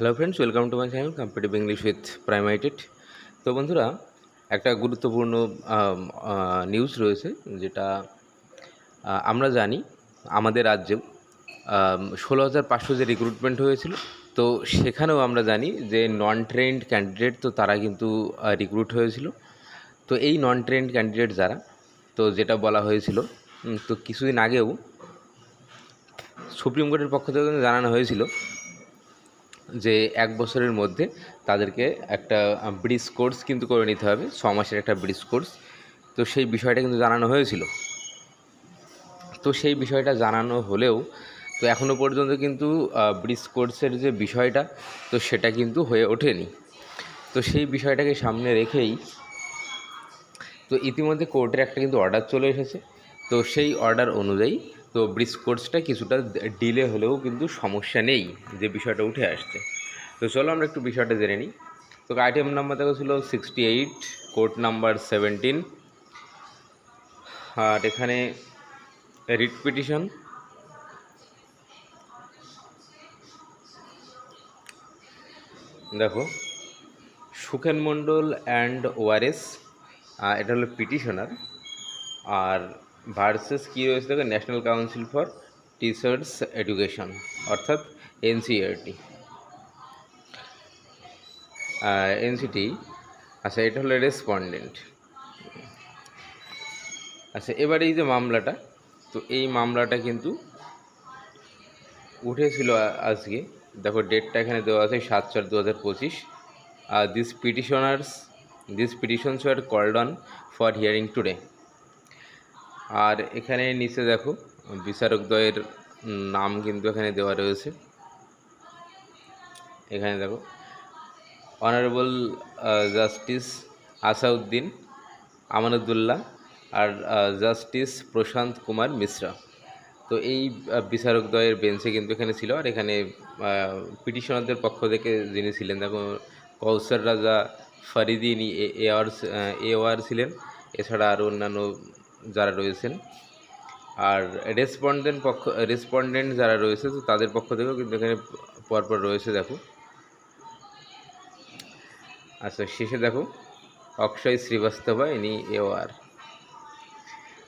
Hello friends welcome to my channel competitive English with প্রাইমাইটেড তো বন্ধুরা, একটা গুরুত্বপূর্ণ নিউজ রয়েছে, যেটা আমরা জানি, আমাদের রাজ্যেও ষোলো হাজার পাঁচশো যে রিক্রুটমেন্ট হয়েছিল, তো সেখানেও আমরা জানি যে নন ট্রেন্ড ক্যান্ডিডেট তো তারা কিন্তু রিক্রুট হয়েছিল। তো এই নন ট্রেন্ড ক্যান্ডিডেট যারা, তো যেটা বলা হয়েছিল তো কিছুদিন আগেও সুপ্রিম কোর্টের পক্ষ থেকে জানানো হয়েছিল যে এক বছরের মধ্যে তাদেরকে একটা ব্রিজ কোর্স কিন্তু করে নিতে হবে, ছ মাসের একটা ব্রিজ কোর্স। তো সেই বিষয়টা কিন্তু জানানো হয়েছিল। তো সেই বিষয়টা জানানো হলেও, তো এখনও পর্যন্ত কিন্তু ব্রিজ কোর্সের যে বিষয়টা, তো সেটা কিন্তু হয়ে ওঠেনি। তো সেই বিষয়টাকে সামনে রেখেই, তো ইতিমধ্যে কোর্টের একটা কিন্তু অর্ডার চলে এসেছে। তো সেই অর্ডার অনুযায়ী তো ব্রিজ কোর্সটা কিছুটা ডিলে হলেও কিন্তু সমস্যা নেই যে বিষয়টা উঠে আসছে। তো চলো আমরা একটু বিষয়টা জেনে নিই। তো আইটেম নাম্বার দেখো ছিল sixty eight court number seventeen আর এখানে রিট পিটিশন দেখো, সুখেন মণ্ডল অ্যান্ড ওয়ারেস এটা হলো পিটিশনার আর ভার্সেস কী রয়েছে দেখো National Council for Teachers Education অর্থাৎ এনসিআরটি এনসিটি আচ্ছা এটা হলো রেসপন্ডেন্ট আচ্ছা এবার এই যে মামলাটা, তো এই মামলাটা কিন্তু উঠেছিল আজকে। দেখো ডেটটা এখানে দেওয়া আছে সাত চার দু হাজার পঁচিশ। আর this petitioners this petitions were called on for hearing today আর এখানে নিচে দেখো বিচারকদ্বয়ের নাম কিন্তু এখানে দেওয়া রয়েছে। এখানে দেখো অনারেবল জাস্টিস আসাউদ্দিন আমানুদ্দুল্লাহ আর জাস্টিস প্রশান্ত কুমার মিশ্রা। তো এই বিচারকদ্বয়ের বেঞ্চে কিন্তু এখানে ছিল। আর এখানে পিটিশনারদের পক্ষ থেকে যিনি ছিলেন, দেখো কৌসর রাজা ফরিদিন এওয়ার এওয়ার ছিলেন। এছাড়া আরও অন্যান্য যারা রয়েছেন। আর রেসপন্ডেন্ট পক্ষ রেসপন্ডেন্ট যারা রয়েছে, তো তাদের পক্ষ থেকেও কিন্তু এখানে পরপর রয়েছে, দেখো। আচ্ছা শেষে দেখো, অক্ষয় শ্রীবাস্তবা, ইনি আর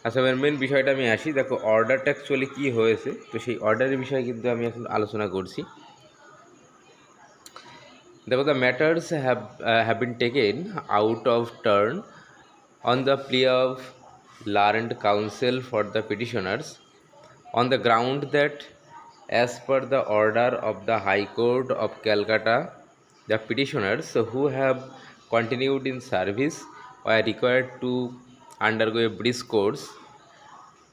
আচ্ছা এবার মেন বিষয়টা আমি আসি। দেখো অর্ডারটা অ্যাকচুয়ালি কী হয়েছে? তো সেই অর্ডারের বিষয়ে কিন্তু আমি এখন আলোচনা করছি। দেখো the matters have have been taken out of turn on the plea of learned counsel for the petitioners on the ground that as per the order of the high court of calcutta the petitioners who have continued in service were required to undergo a brief course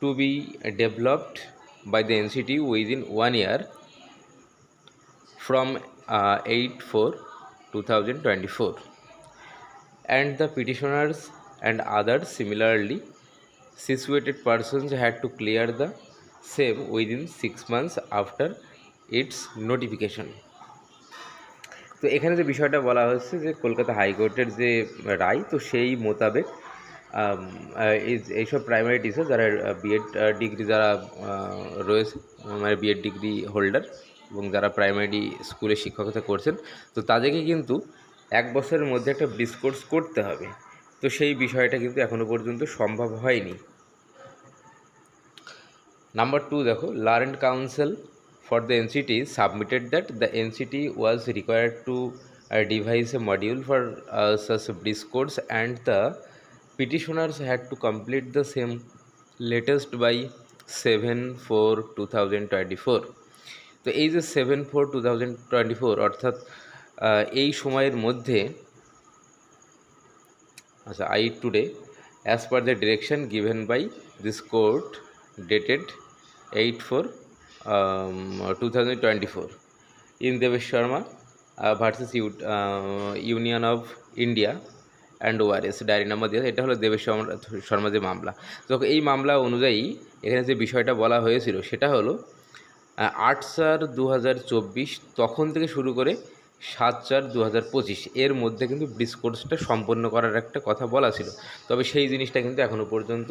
to be developed by the nct within one year from uh, 8 4 2024 and the petitioners and others similarly situated persons had to clear the same within six months after its notification. তো এখানে যে বিষয়টা বলা হচ্ছে যে কলকাতা হাইকোর্টের যে রায়, তো সেই মোতাবেক এইসব প্রাইমারি টিচার যারা বিএড ডিগ্রি যারা রয়েছে মানে বিএড ডিগ্রি হোল্ডার এবং যারা প্রাইমারি স্কুলে শিক্ষকতা করছেন, তো তাদেরকে কিন্তু এক বছরের মধ্যে একটা ব্রিজ করতে হবে। তো সেই বিষয়টা কিন্তু এখনও পর্যন্ত সম্ভব হয়নি। নাম্বার টু দেখো learned council for the NCT submitted that the NCT was required to devise a module for such bridge course and the petitioners had to complete the same latest by seven four two thousand তো এই যে seven four two thousand অর্থাৎ আহ, এই সময়ের মধ্যে আচ্ছা I today as per the direction given by this court dated eight four two thousand twenty four in Devesh Sharma versus Union of India and ORS diary number দিয়ে। এটা হলো দেবেশ শর্মা যে মামলা। তো এই মামলা অনুযায়ী এখানে যে বিষয়টা বলা হয়েছিল, সেটা হলো আট চার দু তখন থেকে শুরু করে সাত চার দু এর মধ্যে কিন্তু ব্রিজ সম্পন্ন করার একটা কথা বলা ছিল। তবে সেই জিনিসটা কিন্তু এখনও পর্যন্ত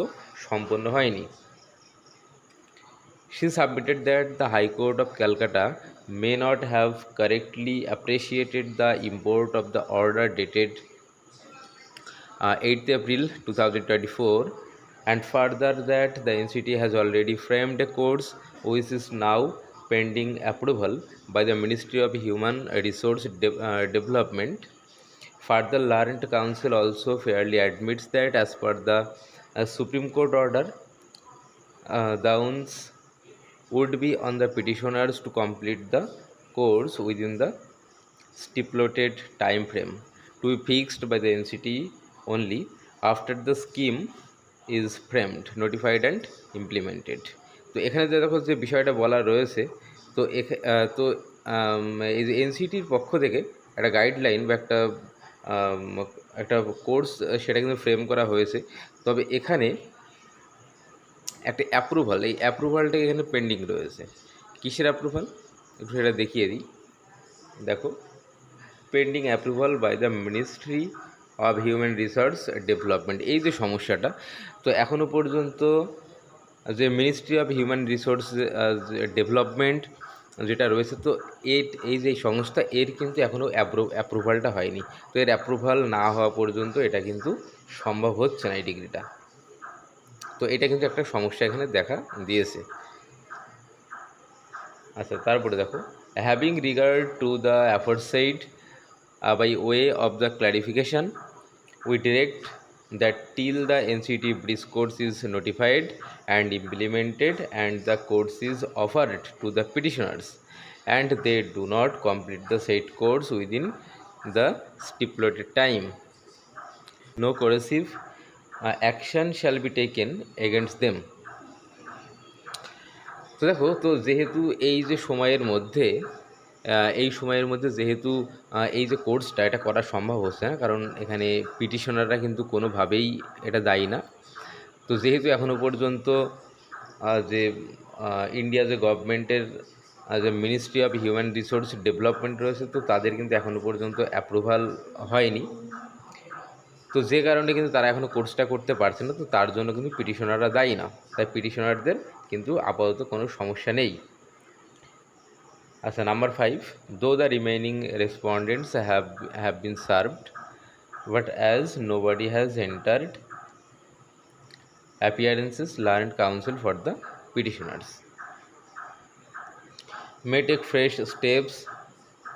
সম্পন্ন হয়নি। She submitted that the High Court of Calcutta may not have correctly appreciated the import of the order dated uh, 8th April 2024 and further that the NCT has already framed a course which is now pending approval by the Ministry of Human Resource De- uh, Development. Further, Laurent Council also fairly admits that as per the uh, Supreme Court order, uh, the onus would be on the petitioners to complete the course within the stipulated time frame to be fixed by the NCT only after the scheme is framed, notified and implemented. তো এখানে যে দেখো যে বিষয়টা বলা রয়েছে তো তো এই যে এনসিটির পক্ষ থেকে একটা গাইডলাইন বা একটা একটা কোর্স সেটা কিন্তু ফ্রেম করা হয়েছে তবে এখানে একটা অ্যাপ্রুভাল এই অ্যাপ্রুভালটা এখানে পেন্ডিং রয়েছে। কিসের অ্যাপ্রুভাল একটু সেটা দেখিয়ে দিই। দেখো pending approval by the ministry of human resource development এই যে সমস্যাটা, তো এখনও পর্যন্ত যে ministry of human resource development যেটা রয়েছে, তো এর, এই যে সংস্থা, এর কিন্তু এখনও অ্যাপ্রুভালটা হয়নি। তো এর অ্যাপ্রুভাল না হওয়া পর্যন্ত এটা কিন্তু সম্ভব হচ্ছে না এই ডিগ্রিটা তো এটা কিন্তু একটা সমস্যা এখানে দেখা দিয়েছে। আচ্ছা তারপরে দেখো। Having regard to the aforesaid by way of the clarification we direct that till the NCT bridge course is notified and implemented and the course is offered to the petitioners and they do not complete the set course within the stipulated time no coercive uh, shall be be taken them তো দেখো তো যেহেতু এই যে সময়ের মধ্যে এই সময়ের মধ্যে যেহেতু এই যে কোর্সটা এটা করা সম্ভব হচ্ছে না কারণ এখানে পিটিশনাররা কিন্তু কোনোভাবেই এটা দায়ী না। তো যেহেতু এখনও পর্যন্ত যে ইন্ডিয়া যে গভর্নমেন্টের যে ministry of human resource development রয়েছে তো তাদের কিন্তু এখনও পর্যন্ত অ্যাপ্রুভাল হয়নি। তো যে কারণে কিন্তু তারা এখনও কোর্সটা করতে পারছে না তো তার জন্য কিন্তু পিটিশনাররা দায়ী না। তাই পিটিশনারদের কিন্তু আপাতত কোনো সমস্যা নেই। আচ্ছা number five though the remaining respondents have have been served but as nobody has entered learned counsel for the petitioners. May take fresh steps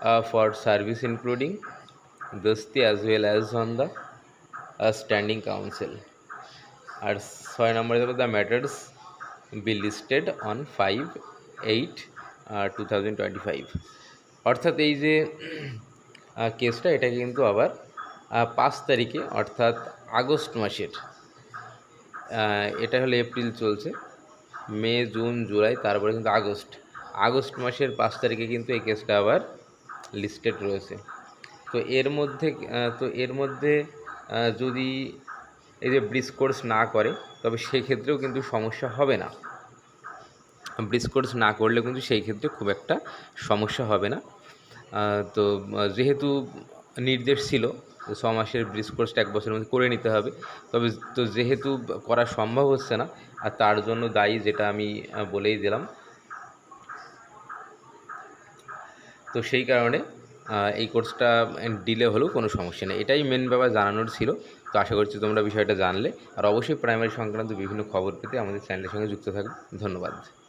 uh, for service including dusty as well as on the standing counsel আর ছয় নম্বরে দেবো the matters be listed on five eight two thousand twenty five অর্থাৎ এই যে কেসটা এটা কিন্তু আবার পাঁচ তারিখে, অর্থাৎ আগস্ট মাসের এটা হলো এপ্রিল চলছে, মে, জুন, জুলাই, তারপরে কিন্তু আগস্ট। আগস্ট মাসের পাঁচ তারিখে কিন্তু এই কেসটা আবার লিস্টেড রয়েছে। তো এর মধ্যে তো এর মধ্যে যদি এই যে ব্রিজ কোর্স না করে, তবে সেই ক্ষেত্রেও কিন্তু সমস্যা হবে না। ব্রিজ কোর্স না করলে কিন্তু সেই ক্ষেত্রে খুব একটা সমস্যা হবে না। তো যেহেতু নির্দেশ ছিল ছ মাসের ব্রিজ কোর্সটা এক বছরের মধ্যে করে নিতে হবে। তবে তো যেহেতু করা সম্ভব হচ্ছে না, আর তার জন্য দায়ী যেটা আমি বলেই দিলাম। তো সেই কারণে এই কোর্সটা ডিলে হলেও কোনো সমস্যা নেই। এটাই মেন ব্যাপার জানানোর ছিল। তো আশা করছি তোমরা বিষয়টা জানলে। আর অবশ্যই প্রাইমারি সংক্রান্ত বিভিন্ন খবর পেতে আমাদের চ্যানেলের সঙ্গে যুক্ত থাকবে। ধন্যবাদ।